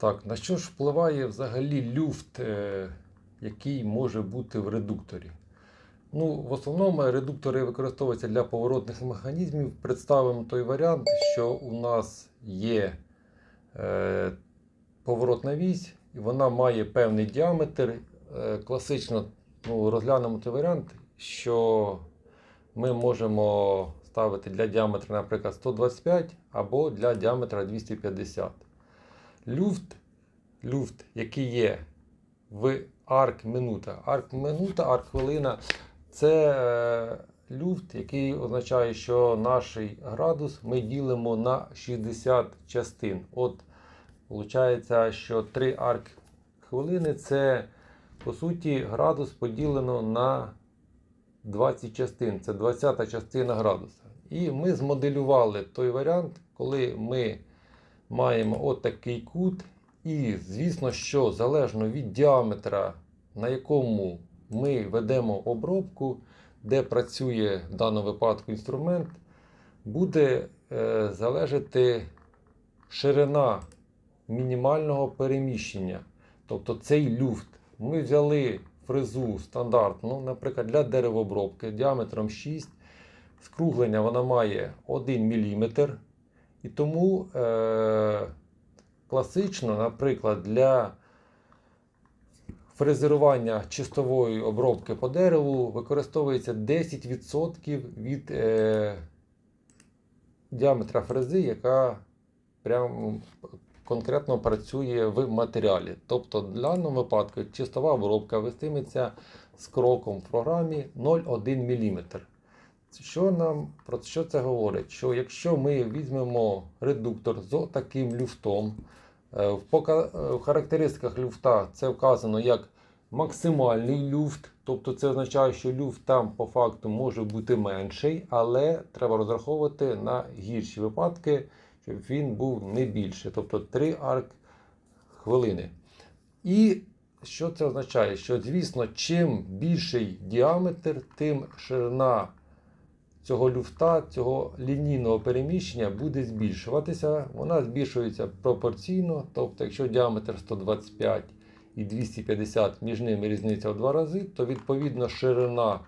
Так, на що ж впливає взагалі люфт, е, який може бути в редукторі? Ну, в основному редуктори використовуються для поворотних механізмів. Представимо той варіант, що у нас є е, поворотна вісь, і вона має певний діаметр. Е, класично ну, розглянемо той варіант, що ми можемо ставити для діаметра, наприклад, 125 або для діаметра 250. Люфт, люфт, який є в арк минута. Арк минута, арк хвилина це е, люфт, який означає, що наш градус ми ділимо на 60 частин. От, виходить, що 3 арк хвилини це, по суті, градус поділено на 20 частин. Це 20 частина градуса. І ми змоделювали той варіант, коли ми маємо от такий кут. І звісно, що залежно від діаметра, на якому ми ведемо обробку, де працює в даному випадку інструмент, буде е, залежати ширина мінімального переміщення. Тобто цей люфт. Ми взяли фрезу стандартну, наприклад, для деревообробки діаметром 6. Скруглення вона має 1 мм. І тому е, класично, наприклад, для фрезерування чистової обробки по дереву використовується 10% від е, діаметра фрези, яка прям конкретно працює в матеріалі. Тобто, в даному випадку чистова обробка вестиметься з кроком в програмі 0,1 мм. Що нам про що це говорить? Що якщо ми візьмемо редуктор з таким люфтом, е, в, пока, е, в характеристиках люфта це вказано як максимальний люфт, тобто це означає, що люфт там по факту може бути менший, але треба розраховувати на гірші випадки, щоб він був не більше, тобто 3 арк хвилини. І що це означає? Що, звісно, чим більший діаметр, тим ширина цього люфта, цього лінійного переміщення буде збільшуватися. Вона збільшується пропорційно. Тобто, якщо діаметр 125 і 250 між ними різниця в два рази, то відповідно ширина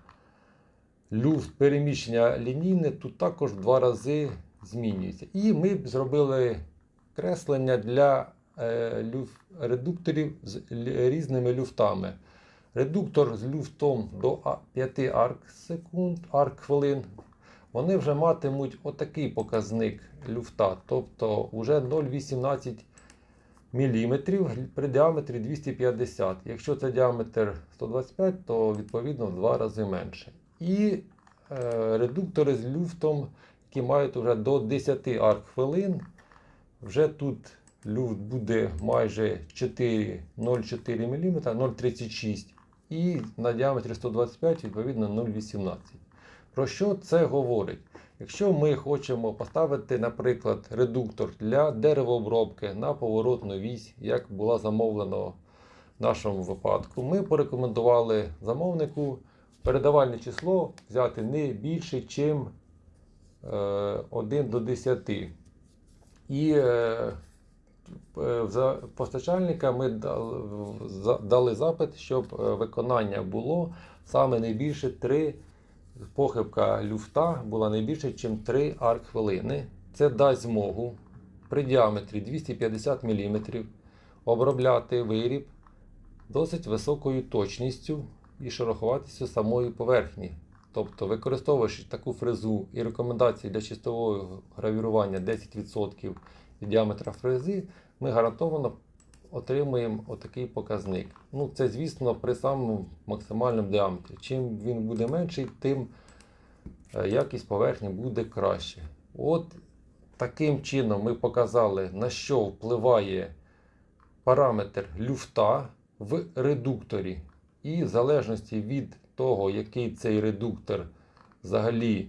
люфт переміщення лінійне тут також в два рази змінюється. І ми б зробили креслення для е, редукторів з різними люфтами. Редуктор з люфтом до 5 арк секунд, арк хвилин. Вони вже матимуть отакий показник люфта, тобто вже 0,18 мм при діаметрі 250. Якщо це діаметр 125, то відповідно в два рази менше. І е, редуктори з люфтом, які мають вже до 10 арк хвилин, вже тут люфт буде майже 4 0,4 мм, 0,36 і на діаметрі 125 відповідно 0,18. Про що це говорить? Якщо ми хочемо поставити, наприклад, редуктор для деревообробки на поворотну вісь, як було замовлено в нашому випадку, ми порекомендували замовнику передавальне число взяти не більше, ніж 1 до 10. І е, е, за постачальника ми дали, запит, щоб е, виконання було саме не більше 3 похибка люфта була не більше, ніж 3 арк хвилини. Це дасть змогу при діаметрі 250 мм обробляти виріб досить високою точністю і шероховатістю самої поверхні. Тобто, використовуючи таку фрезу і рекомендації для чистового гравірування 10% від діаметра фрези, ми гарантовано отримуємо отакий показник. Ну, це, звісно, при самому максимальному діаметрі. Чим він буде менший, тим е, якість поверхні буде краще. От таким чином ми показали, на що впливає параметр люфта в редукторі. І в залежності від того, який цей редуктор взагалі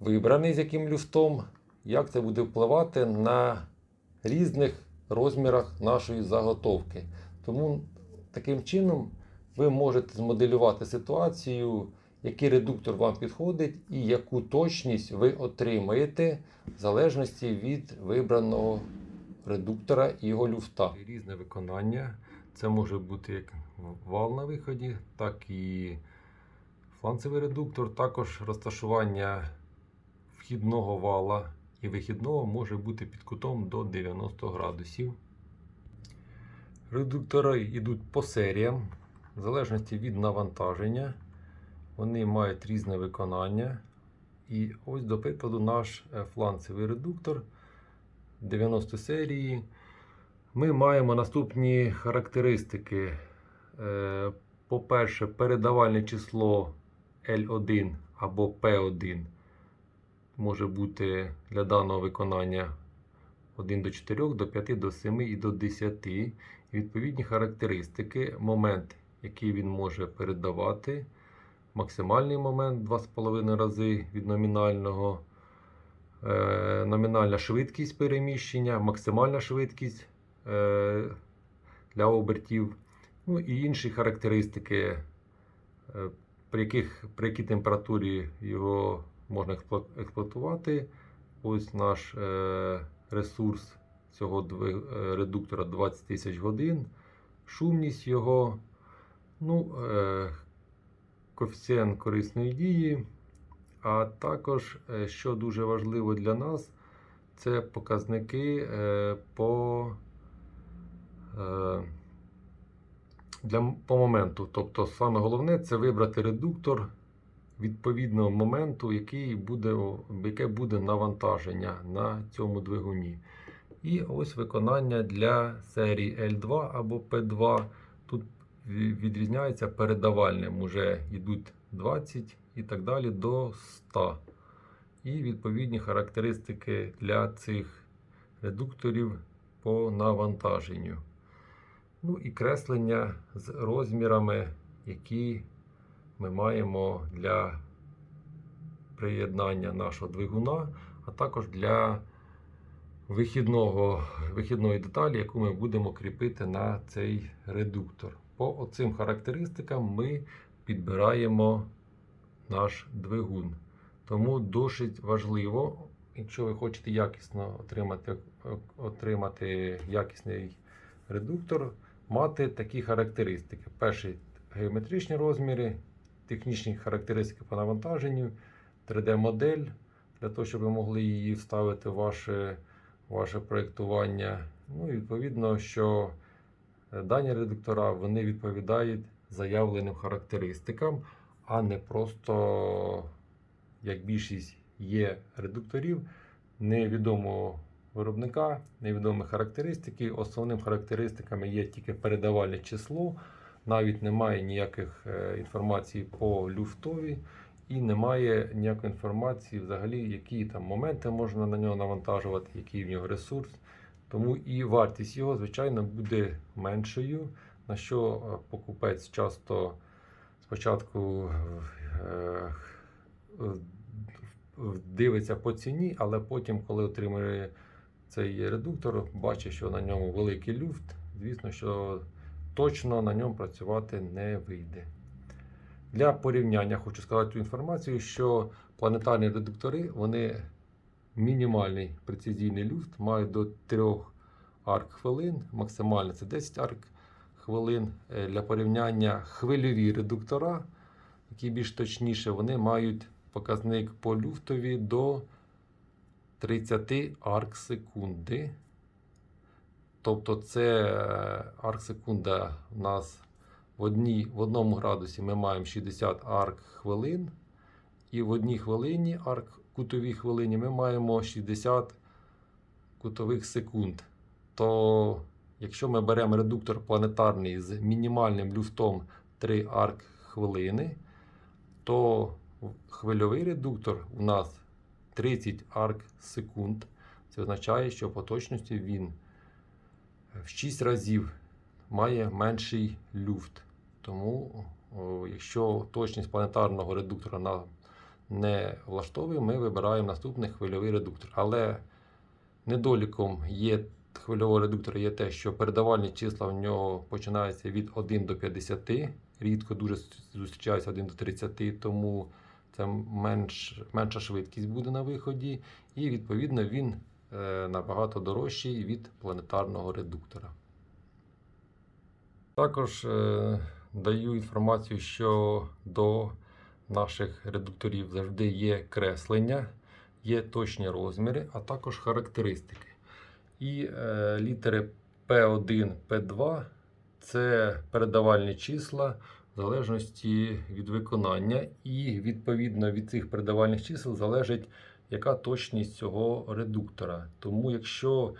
вибраний з яким люфтом, як це буде впливати на різних розмірах нашої заготовки. Тому таким чином ви можете змоделювати ситуацію, який редуктор вам підходить і яку точність ви отримаєте в залежності від вибраного редуктора і його люфта. Різне виконання. Це може бути як вал на виході, так і фланцевий редуктор. Також розташування вхідного вала і вихідного може бути під кутом до 90 градусів. Редуктори йдуть по серіям, в залежності від навантаження. Вони мають різне виконання. І ось, до прикладу, наш е, фланцевий редуктор 90 серії. Ми маємо наступні характеристики. Е, По-перше, передавальне число L1 або P1 може бути для даного виконання 1 до 4, до 5, до 7 і до 10. І відповідні характеристики, момент, який він може передавати, максимальний момент 2,5 рази від номінального, е, номінальна швидкість переміщення, максимальна швидкість е, для обертів, ну і інші характеристики, е, при, яких, при якій температурі його можна експлуатувати. Ось наш е, ресурс цього е, редуктора 20 тисяч годин, шумність його, ну, е, коефіцієнт корисної дії. А також, що дуже важливо для нас, це показники по, для, по моменту. Тобто, саме головне це вибрати редуктор відповідного моменту, який буде, яке буде навантаження на цьому двигуні. І ось виконання для серії L2 або P2. Тут відрізняється передавальним. Уже йдуть 20 і так далі до 100. І відповідні характеристики для цих редукторів по навантаженню. Ну і креслення з розмірами, які ми маємо для приєднання нашого двигуна, а також для вихідного, вихідної деталі, яку ми будемо кріпити на цей редуктор. По оцим характеристикам ми підбираємо наш двигун. Тому досить важливо, якщо ви хочете якісно отримати, отримати якісний редуктор, мати такі характеристики. Перший геометричні розміри, технічні характеристики по навантаженню, 3D-модель для того, щоб ви могли її вставити в ваше, ваше проєктування. Ну відповідно, що е, дані редуктора вони відповідають заявленим характеристикам, а не просто, як більшість є редукторів, невідомого виробника, невідомі характеристики. Основним характеристиками є тільки передавальне число, навіть немає ніяких е, інформації по люфтові. І немає ніякої інформації взагалі, які там моменти можна на нього навантажувати, який в нього ресурс. Тому і вартість його, звичайно, буде меншою, на що е, покупець часто спочатку е, дивиться по ціні, але потім, коли отримує цей редуктор, бачить, що на ньому великий люфт, звісно, що точно на ньому працювати не вийде. Для порівняння хочу сказати цю інформацію, що планетарні редуктори вони мінімальний прецизійний люфт мають до 3 арк хвилин, максимально це 10 арк хвилин. Е, Для порівняння хвильові редуктора, які більш точніше, вони мають показник по люфтові до 30 арк секунди. Тобто це е, арк секунда у нас в, одній, в одному градусі ми маємо 60 арк хвилин, і в одній хвилині, арк кутовій хвилині, ми маємо 60 кутових секунд. То якщо ми беремо редуктор планетарний з мінімальним люфтом 3 арк хвилини, то хвильовий редуктор у нас 30 арк секунд. Це означає, що по точності він в 6 разів має менший люфт. Тому, якщо точність планетарного редуктора нам не влаштовує, ми вибираємо наступний хвильовий редуктор. Але недоліком є хвильового редуктора є те, що передавальні числа в нього починаються від 1 до 50, рідко дуже зустрічається 1 до 30, тому це менш, менша швидкість буде на виході, і відповідно він набагато дорожчий від планетарного редуктора. Також е, даю інформацію, що до наших редукторів завжди є креслення, є точні розміри, а також характеристики. І е, літери P1, P2 це передавальні числа в залежності від виконання, і відповідно від цих передавальних чисел залежить, яка точність цього редуктора. Тому, якщо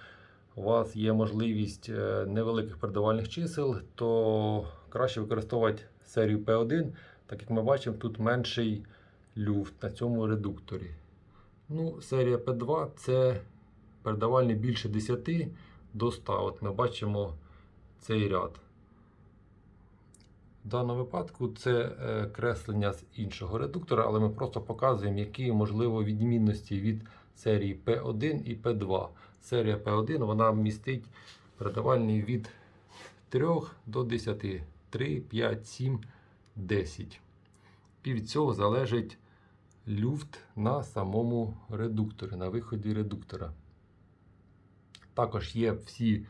у вас є можливість е, невеликих передавальних чисел, то краще використовувати серію P1, так як ми бачимо, тут менший люфт на цьому редукторі. Ну, серія P2 це передавальні більше 10 до 100. От ми бачимо цей ряд. В даному випадку це е, креслення з іншого редуктора, але ми просто показуємо, які можливо відмінності від серії P1 і P2. Серія P1 вона містить передавальні від 3 до 10. 3, 5, 7, 10. І від цього залежить люфт на самому редукторі, на виході редуктора. Також є всі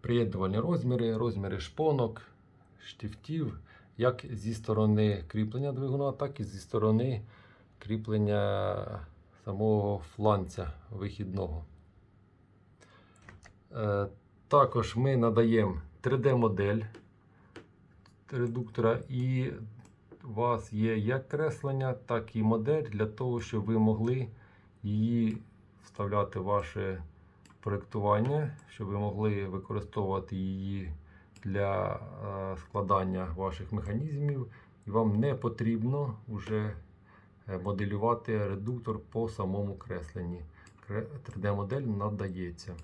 приєднувальні розміри, розміри шпонок, штифтів, як зі сторони кріплення двигуна, так і зі сторони кріплення самого фланця вихідного. Е, Також ми надаємо 3D-модель редуктора, і у вас є як креслення, так і модель для того, щоб ви могли її вставляти в ваше проєктування, щоб ви могли використовувати її для е, складання ваших механізмів, і вам не потрібно вже е, моделювати редуктор по самому кресленні. 3D-модель надається.